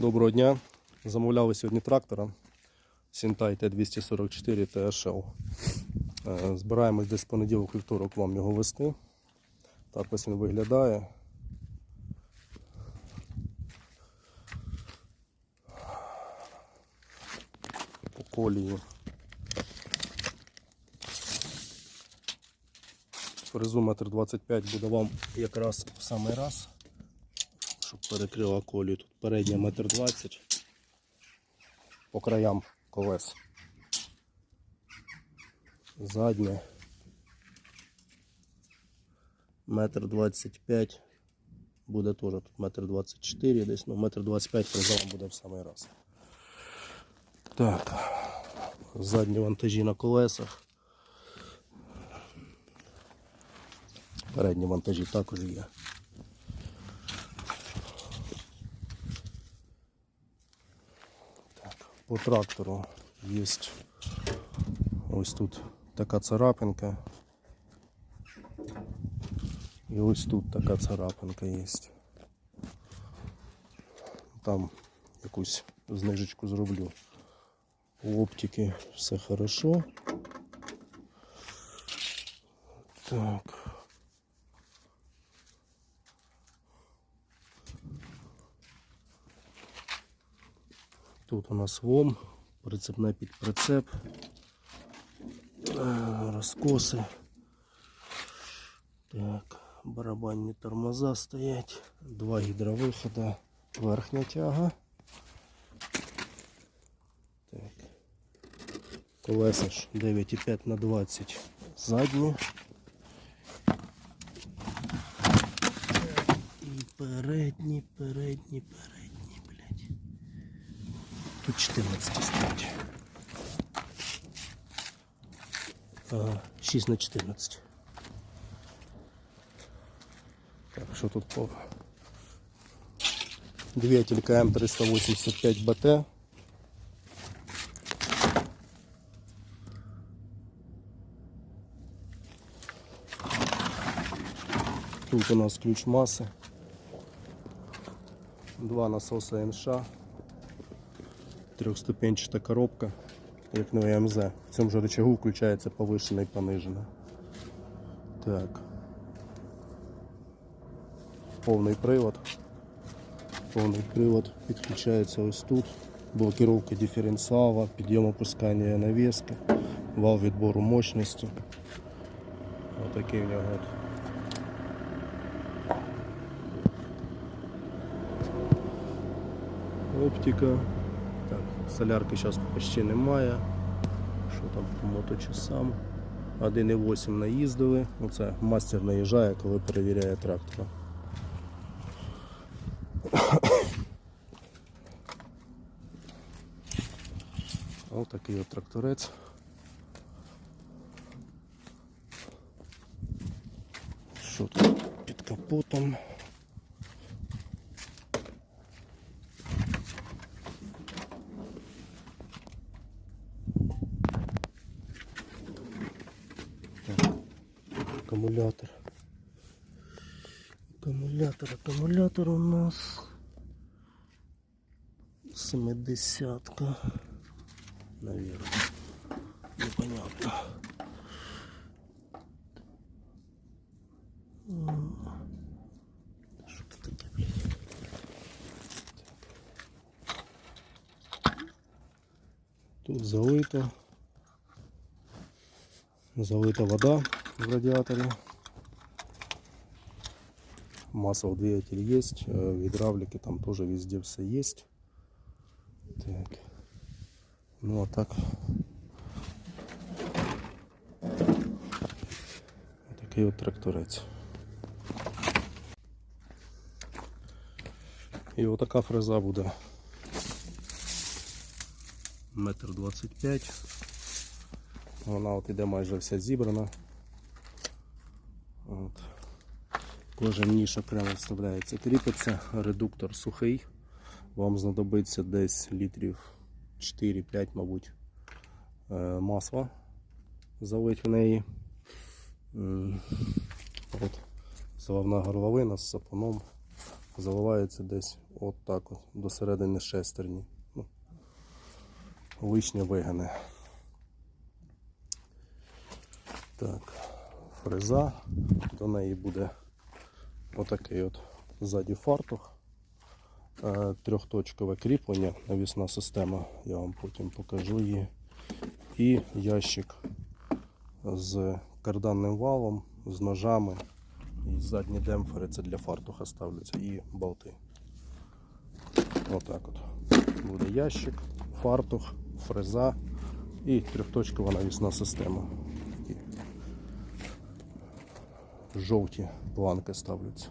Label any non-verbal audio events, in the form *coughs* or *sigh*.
Доброго дня. Замовляли сьогодні трактора Сінтай Т-244 TSL. Е, Збираємось десь понеділок вівторок вам його вести. Так ось він виглядає. По колії. Фрезу метр 25 буде вам якраз в самий раз перекрила колію. Тут передня метр двадцять по краям колес. Задня метр двадцять п'ять. Буде теж тут метр двадцять чотири десь, ну метр двадцять п'ять фреза буде в самий раз. Так, задні вантажі на колесах. Передні вантажі також є. По трактору є ось тут така царапинка. І ось тут така царапинка є. Там якусь знижечку зроблю. У оптики все хорошо. Так. Тут у нас лом, прицепне під прицеп, Е, розкоси. Так, барабанні тормоза стоять, два гідровихода, верхня тяга. Так. Колеса ж 9,5 на 20 задні. І передні, передні, передні. Тут 14 стоять. 6 на 14. Так, що тут по... Двигатель КМ385 БТ. Тут у нас ключ массы. Два насоса НШ. Трьохступенчата коробка, як на МЗ. В цьому же рычагу включається повишена і понижена. Так. Повний привод. Повний привод підключається ось тут. Блокировка диференціала, підйом опускання навески, вал відбору мощності. Отакий в нього. оптика. Солярки зараз почти немає. Що там по моточасам? 1,8 наїздили. Оце мастер наїжджає, коли перевіряє трактора. *coughs* Ось такий от тракторець. Що тут під капотом? Аккумулятор. Аккумулятор, аккумулятор у нас 70-ка. Наверное. Непонятно. Таке, блядь? Тут залито. Залита вода в радиаторе. Масло в двигателе есть. В гидравлике там тоже везде все есть. Так. Ну а так. Такий от тракторець. І отака фреза буде. Метр двадцять п'ять. Вона от іде майже вся зібрана. От. Кожен ніж окремо вставляється, кріпиться, редуктор сухий. Вам знадобиться десь літрів 4-5, мабуть, е, масла залить в неї. От. Головна горловина з сапоном. заливається десь от так от, до середини шестерні. Ну, лишнє вигане. Так, фреза, до неї буде отакий от ззаді фартух. Е, Трьохточкове кріплення, навісна система, я вам потім покажу її. І ящик з карданним валом, з ножами. І задні демпфери це для фартуха ставляться і болти. Отак от. Буде ящик, фартух, фреза і трьохточкова навісна система. Жовті планки ставляться.